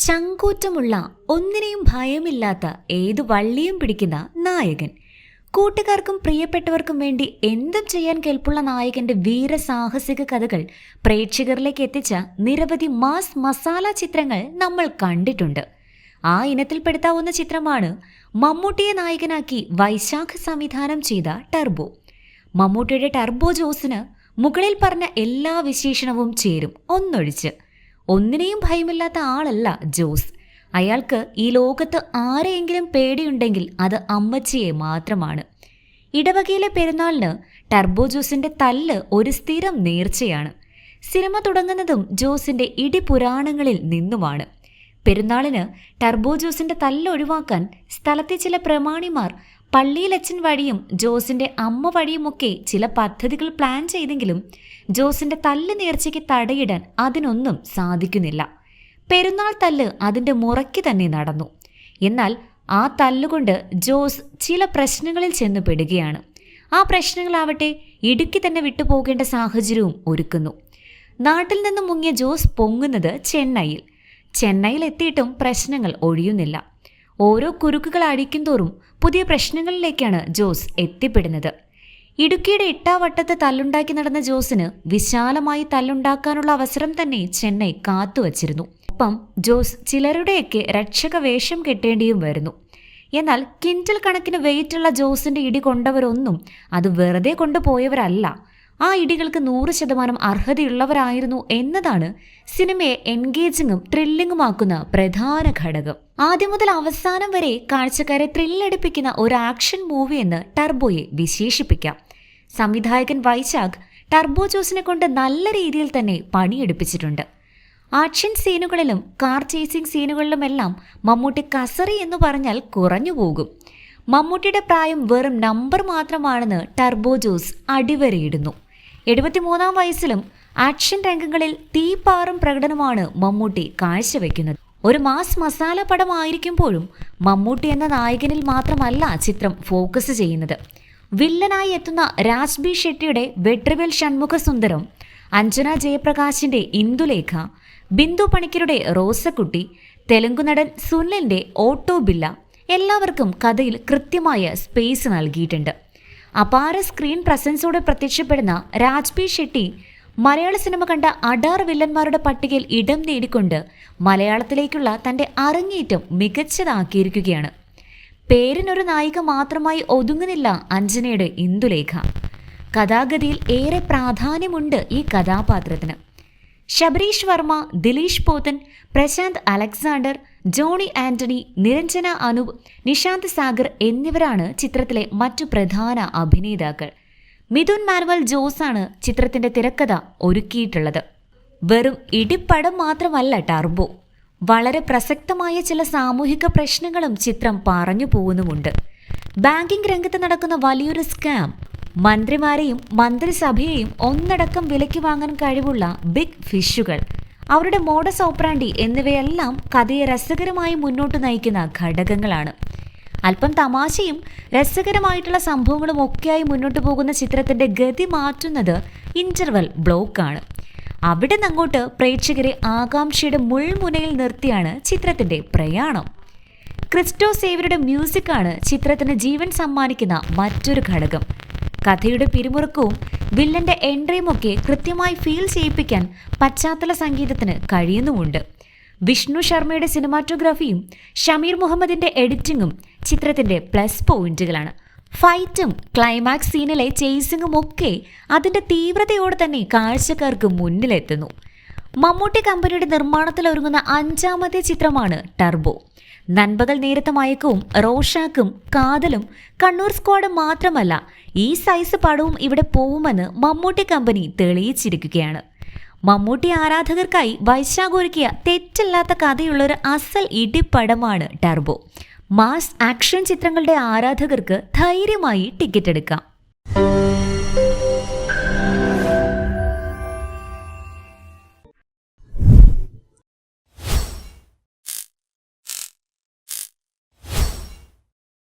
ചങ്കൂറ്റമുള്ള ഒന്നിനെയും ഭയമില്ലാത്ത ഏത് വള്ളിയും പിടിക്കുന്ന നായകൻ. കൂട്ടുകാർക്കും പ്രിയപ്പെട്ടവർക്കും വേണ്ടി എന്തും ചെയ്യാൻ കെൽപ്പുള്ള നായകന്റെ വീരസാഹസിക കഥകൾ പ്രേക്ഷകരിലേക്ക് എത്തിച്ച നിരവധി മാസ് മസാല ചിത്രങ്ങൾ നമ്മൾ കണ്ടിട്ടുണ്ട്. ആ ഇനത്തിൽപ്പെടുത്താവുന്ന ചിത്രമാണ് മമ്മൂട്ടിയെ നായകനാക്കി വൈശാഖ് സംവിധാനം ചെയ്ത ടർബോ. മമ്മൂട്ടിയുടെ ടർബോ ജോസിന് മുകളിൽ പറഞ്ഞ എല്ലാ വിശേഷണവും ചേരും ഒന്നൊഴിച്ച്. ഒന്നിനെയും ഭയമില്ലാത്ത ആളല്ല ജോസ്. അയാൾക്ക് ഈ ലോകത്ത് ആരെയെങ്കിലും പേടിയുണ്ടെങ്കിൽ അത് അമ്മച്ചിയെ മാത്രമാണ്. ഇടവകയിലെ പെരുന്നാളിന് ടർബോ ജോസിന്റെ തല്ല് ഒരു സ്ഥിരം നേർച്ചയാണ്. സിനിമ തുടങ്ങുന്നതും ജോസിന്റെ ഇടി പുരാണങ്ങളിൽ നിന്നുമാണ്. പെരുന്നാളിന് ടർബോ ജോസിന്റെ തല്ല് ഒഴിവാക്കാൻ സ്ഥലത്തെ ചില പ്രമാണിമാർ പള്ളിയിലച്ഛൻ വഴിയും ജോസിന്റെ അമ്മ വഴിയുമൊക്കെ ചില പദ്ധതികൾ പ്ലാൻ ചെയ്തെങ്കിലും ജോസിന്റെ തല്ല് നേർച്ചയ്ക്ക് തടയിടാൻ അതിനൊന്നും സാധിക്കുന്നില്ല. പെരുന്നാൾ തല്ല് അതിന്റെ മുറയ്ക്ക് തന്നെ നടന്നു. എന്നാൽ ആ തല്ലുകൊണ്ട് ജോസ് ചില പ്രശ്നങ്ങളിൽ ചെന്ന് പെടുകയാണ്. ആ പ്രശ്നങ്ങളാവട്ടെ ഇടുക്കി തന്നെ വിട്ടുപോകേണ്ട സാഹചര്യവും ഒരുക്കുന്നു. നാട്ടിൽ നിന്ന് മുങ്ങിയ ജോസ് പൊങ്ങുന്നത് ചെന്നൈയിൽ. ചെന്നൈയിൽ എത്തിയിട്ടും പ്രശ്നങ്ങൾ ഒഴിയുന്നില്ല. ഓരോ കുരുക്കുകൾ അടിക്കും തോറും പുതിയ പ്രശ്നങ്ങളിലേക്കാണ് ജോസ് എത്തിപ്പെടുന്നത്. ഇടുക്കിയുടെ ഇട്ടാവട്ടത്ത് തല്ലുണ്ടാക്കി നടന്ന ജോസിന് വിശാലമായി തല്ലുണ്ടാക്കാനുള്ള അവസരം തന്നെ ചെന്നൈ കാത്തുവച്ചിരുന്നു. ഒപ്പം ജോസ് ചിലരുടെയൊക്കെ രക്ഷക വേഷം കെട്ടേണ്ടിയും വരുന്നു. എന്നാൽ കിൻഡൽ കണക്കിന് വെയിറ്റുള്ള ജോസിന്റെ ഇടി കൊണ്ടവരൊന്നും അത് വെറുതെ കൊണ്ടുപോയവരല്ല. ആ ഇടികൾക്ക് നൂറ് ശതമാനം അർഹതയുള്ളവരായിരുന്നു എന്നതാണ് സിനിമയെ എൻഗേജിങ്ങും ത്രില്ലിങ്ങുമാക്കുന്ന പ്രധാന ഘടകം. ആദ്യം മുതൽ അവസാനം വരെ കാഴ്ചക്കാരെ ത്രില്ലടിപ്പിക്കുന്ന ഒരു ആക്ഷൻ മൂവി എന്ന് ടർബോയെ വിശേഷിപ്പിക്കാം. സംവിധായകൻ വൈശാഖ് ടർബോ ജോസിനെ കൊണ്ട് നല്ല രീതിയിൽ തന്നെ പണിയെടുപ്പിച്ചിട്ടുണ്ട്. ആക്ഷൻ സീനുകളിലും കാർ ചേസിംഗ് സീനുകളിലുമെല്ലാം മമ്മൂട്ടി കസറി എന്ന് പറഞ്ഞാൽ കുറഞ്ഞു പോകും. മമ്മൂട്ടിയുടെ പ്രായം വെറും നമ്പർ മാത്രമാണെന്ന് ടർബോ ജോസ് അടിവരയിടുന്നു. എഴുപത്തിമൂന്നാം വയസ്സിലും ആക്ഷൻ രംഗങ്ങളിൽ തീപ്പാറും പ്രകടനമാണ് മമ്മൂട്ടി കാഴ്ചവെക്കുന്നത്. ഒരു മാസ് മസാല പടമായിരിക്കുമ്പോഴും മമ്മൂട്ടി എന്ന നായകനിൽ മാത്രമല്ല ചിത്രം ഫോക്കസ് ചെയ്യുന്നത്. വില്ലനായി എത്തുന്ന രാജ് ബി ഷെട്ടിയുടെ വെട്രിവേൽ ഷൺമുഖസുന്ദരം അഞ്ജന ജയപ്രകാശിന്റെ ഇന്ദുലേഖ ബിന്ദു പണിക്കരുടെ റോസക്കുട്ടി തെലുങ്കു നടൻ സുനിലിന്റെ ഓട്ടോ ബില്ല എല്ലാവർക്കും കഥയിൽ കൃത്യമായ സ്പേസ് നൽകിയിട്ടുണ്ട്. അപാര സ്ക്രീൻ പ്രസൻസോടെ പ്രത്യക്ഷപ്പെടുന്ന രാജ്പി ഷെട്ടി മലയാള സിനിമ കണ്ട അഡാർ വില്ലന്മാരുടെ പട്ടികയിൽ ഇടം നേടിക്കൊണ്ട് മലയാളത്തിലേക്കുള്ള തന്റെ അരങ്ങേറ്റം മികച്ചതാക്കിയിരിക്കുകയാണ്. പേരിനൊരു നായിക മാത്രമായി ഒതുങ്ങുന്നില്ല അഞ്ജനയുടെ ഇന്ദുലേഖ. കഥാഗതിയിൽ ഏറെ പ്രാധാന്യമുണ്ട് ഈ കഥാപാത്രത്തിന്. Sabareesh Varma Dileesh Pothan Prashanth Alexander Johnny Antony Niranjana Anoop Nishanth Sagar എന്നിവരാണ് ചിത്രത്തിലെ മറ്റു പ്രധാന അഭിനേതാക്കൾ. മിഥുൻ മാനുവൽ ജോസാണ് ചിത്രത്തിന്റെ തിരക്കഥ ഒരുക്കിയിട്ടുള്ളത്. വെറും ഇടിപ്പടം മാത്രമല്ല ടർബോ. വളരെ പ്രസക്തമായ ചില സാമൂഹിക പ്രശ്നങ്ങളും ചിത്രം പറഞ്ഞു പോകുന്നുമുണ്ട്. ബാങ്കിംഗ് രംഗത്ത് നടക്കുന്ന വലിയൊരു സ്കാം. മന്ത്രിമാരെയും മന്ത്രിസഭയെയും ഒന്നടക്കം വിലയ്ക്ക് വാങ്ങാൻ കഴിവുള്ള ബിഗ് ഫിഷുകൾ. അവരുടെ മോഡസ് ഓപ്രാൻഡി എന്നിവയെല്ലാം കഥയെ രസകരമായി മുന്നോട്ട് നയിക്കുന്ന ഘടകങ്ങളാണ്. അല്പം തമാശയും രസകരമായിട്ടുള്ള സംഭവങ്ങളും ഒക്കെയായി മുന്നോട്ട് പോകുന്ന ചിത്രത്തിന്റെ ഗതി മാറ്റുന്നത് ഇന്റർവൽ ബ്ലോക്കാണ് അവിടെ നിന്നങ്ങോട്ട് പ്രേക്ഷകരെ ആകാംക്ഷയുടെ മുൾമുനയിൽ നിർത്തിയാണ് ചിത്രത്തിന്റെ പ്രയാണം. ക്രിസ്റ്റോ സേവരുടെ മ്യൂസിക്കാണ് ചിത്രത്തിന് ജീവൻ സമ്മാനിക്കുന്ന മറ്റൊരു ഘടകം. കഥയുടെ പിരിമുറുക്കവും വില്ലന്റെ എൻട്രിയുമൊക്കെ കൃത്യമായി ഫീൽ ചെയ്യിപ്പിക്കാൻ പശ്ചാത്തല സംഗീതത്തിന് കഴിയുന്നുമുണ്ട്. വിഷ്ണു ശർമ്മയുടെ സിനിമാറ്റോഗ്രാഫിയും ഷമീർ മുഹമ്മദിന്റെ എഡിറ്റിങ്ങും ചിത്രത്തിന്റെ പ്ലസ് പോയിന്റുകളാണ്. ഫൈറ്റും ക്ലൈമാക്സ് സീനിലെ ചേസിങ്ങും ഒക്കെ അതിന്റെ തീവ്രതയോടെ തന്നെ കാഴ്ചക്കാർക്ക് മുന്നിലെത്തുന്നു. മമ്മൂട്ടി കമ്പനിയുടെ നിർമ്മാണത്തിൽ ഒരുങ്ങുന്ന അഞ്ചാമത്തെ ചിത്രമാണ് ടർബോ. നൻപകൽ നേരത്തെ മയക്കവും റോഷാക്കും കാതലും കണ്ണൂർ സ്ക്വാഡ് മാത്രമല്ല ഈ സൈസ് പടവും ഇവിടെ പോവുമെന്ന് മമ്മൂട്ടി കമ്പനി തെളിയിച്ചിരിക്കുകയാണ്. മമ്മൂട്ടി ആരാധകർക്കായി വൈശാഖ് ഒരുക്കിയ തെറ്റില്ലാത്ത കഥയുള്ളൊരു അസൽ ഇടിപ്പടമാണ് ടർബോ. മാസ് ആക്ഷൻ ചിത്രങ്ങളുടെ ആരാധകർക്ക് ധൈര്യമായി ടിക്കറ്റ് എടുക്കാം.